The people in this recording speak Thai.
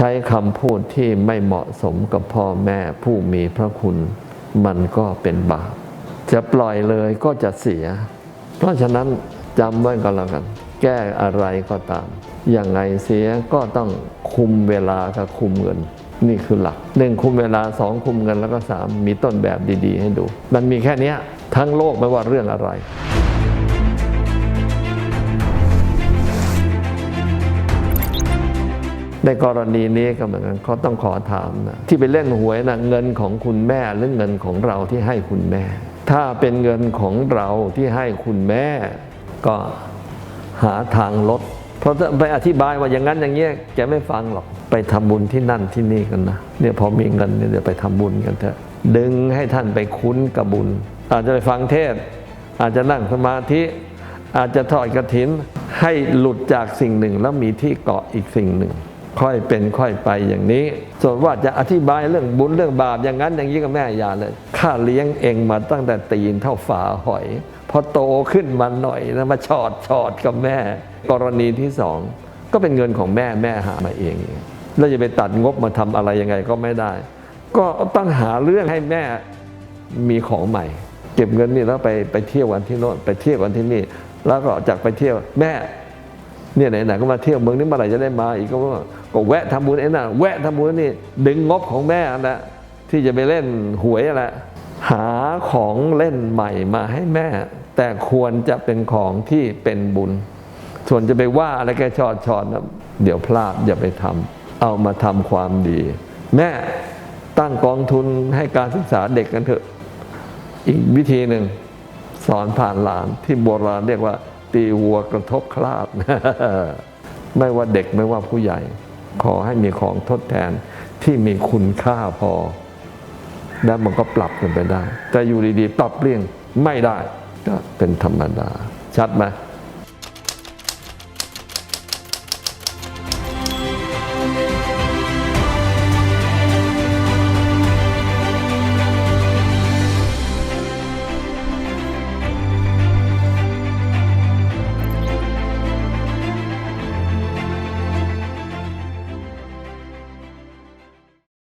ใช้คำพูดที่ไม่เหมาะสมกับพ่อแม่ผู้มีพระคุณ มันก็เป็นบาป จะปล่อยเลยก็จะเสีย เพราะฉะนั้นจำไว้ก็แล้วกัน แก้อะไรก็ตาม อย่างไงเสียก็ต้องคุมเวลากับคุมเงิน นี่คือหลักหนึ่งคุมเวลาสองคุมเงินแล้วก็สามมีต้นแบบดี ๆ ให้ดู มันมีแค่นี้ทั้งโลกไม่ว่าเรื่องอะไร ในกรณีนี้ก็เหมือนกันเขาต้องขอถามนะที่ไปเล่นหวยนะเงินของคุณแม่หรือเงินของเราที่ให้คุณแม่ ถ้าเป็นเงินของเราที่ให้คุณแม่ ก็หาทางลด เพราะไปอธิบายว่าอย่างนั้นอย่างเงี้ยแกไม่ฟังหรอกไปทำบุญที่นั่นที่นี่กันนะเนี่ยพอมีเงินเนี่ยเดี๋ยวไปทำบุญกันเถอะดึงให้ท่านไปคุ้นกับบุญ อาจจะไปฟังเทศ อาจจะนั่งสมาธิอาจจะทอดกระถินให้หลุดจากสิ่งหนึ่งแล้วมีที่เกาะอีกสิ่งหนึ่ง ค่อยเป็นค่อยไปอย่างนี้ ส่วนว่าจะอธิบายเรื่องบุญเรื่องบาปอย่างนั้นอย่างนี้กับแม่อย่าเลยข้าเลี้ยงเองมาตั้งแต่ตีนเท่าฝาหอย พอโตขึ้นมาหน่อยนะมาชอดชอดกับแม่ กรณีที่สองก็เป็นเงินของแม่แม่หามาเองแล้วจะไปตัดงบมาทำอะไรยังไงก็ไม่ได้ ก็ต้องหาเรื่องให้แม่มีของใหม่ เก็บเงินนี่แล้วไปไปเที่ยววันที่โน่นไปเที่ยววันที่นี่ แล้วก็จากไปเที่ยวแม่ เนี่ยไหนๆก็มาเที่ยวเมืองนี้เมื่อไหร่จะได้มาอีกก็ว่าก็แวะทำบุญไอ้นั่นแวะทำบุญนี่ดึงงบของแม่นั่นละที่จะไปเล่นหวยนั่นละหาของเล่นใหม่มาให้แม่ แต่ควรจะเป็นของที่เป็นบุญ ส่วนจะไปว่าอะไรแกชอดชอดนะเดี๋ยวพลาดอย่าไปทำเอามาทำความดี แม่ตั้งกองทุนให้การศึกษาเด็กกันเถอะ อีกวิธีหนึ่งสอนผ่านหลานที่โบราณเรียกว่า ตีวัวกระทบคลาด ไม่ว่าเด็กไม่ว่าผู้ใหญ่ ขอให้มีของทดแทนที่มีคุณค่าพอ แล้วมันก็ปรับกันไปได้ แต่อยู่ดีๆ ปรับเปลี่ยนไม่ได้ ก็เป็นธรรมดา ชัดไหม